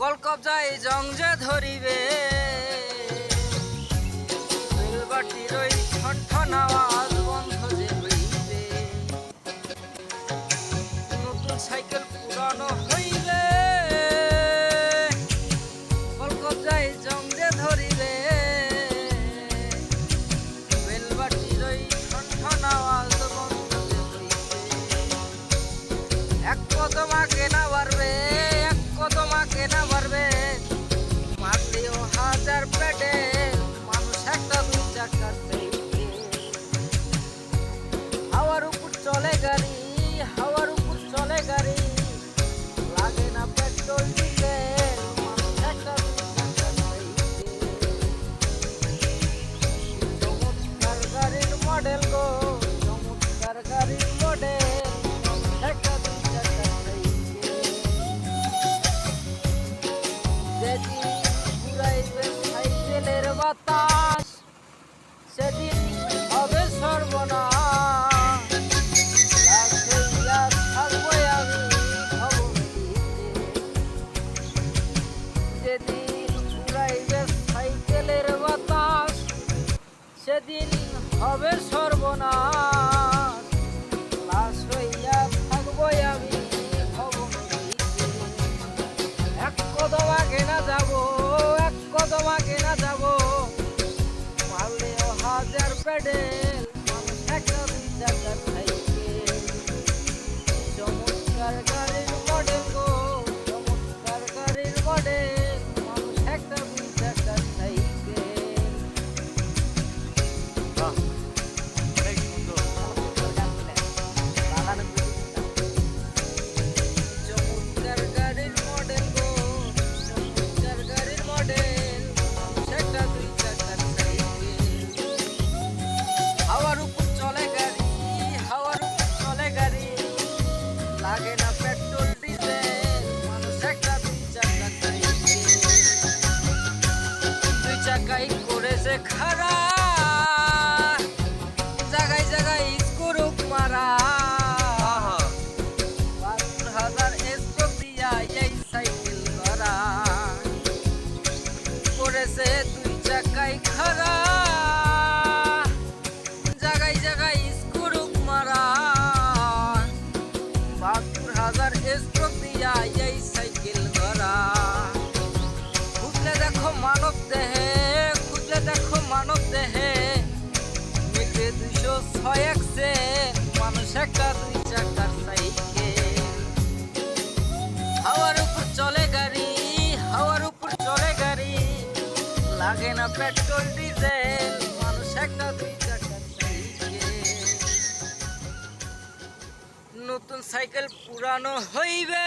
কলকবজায় জং যে ধরিবে। বেলবাটির ওই ঠন আওয়াজ বন্ধ যে নতুন সাইকেল পুরানো হইবে কলকবজায় জং যে ধরিবে। বেলবাটির ওই ঠন আওয়াজ বন্ধ যে হইবে। এক কদম আগে না ঘুরাইবে সাইকেলের বাতাস সেদিন হবে ইয়া থাকব হাজার করেছে দুই চাকাই খারা জায়গায় জায়গায় স্ক্রুপ মারা। বাহাত্তর হাজার স্ট্রোক দিয়া এই সাইকেল করা খুঁজলে দেখো মানব দেহে, খুঁজলে দেখো মানব দেহে। মিটে দুইশো ছয় একশে লাগে না পেট্রোল ডিজেল। মানুষ একটা দুই চাকার নতুন সাইকেল পুরানো হইবে।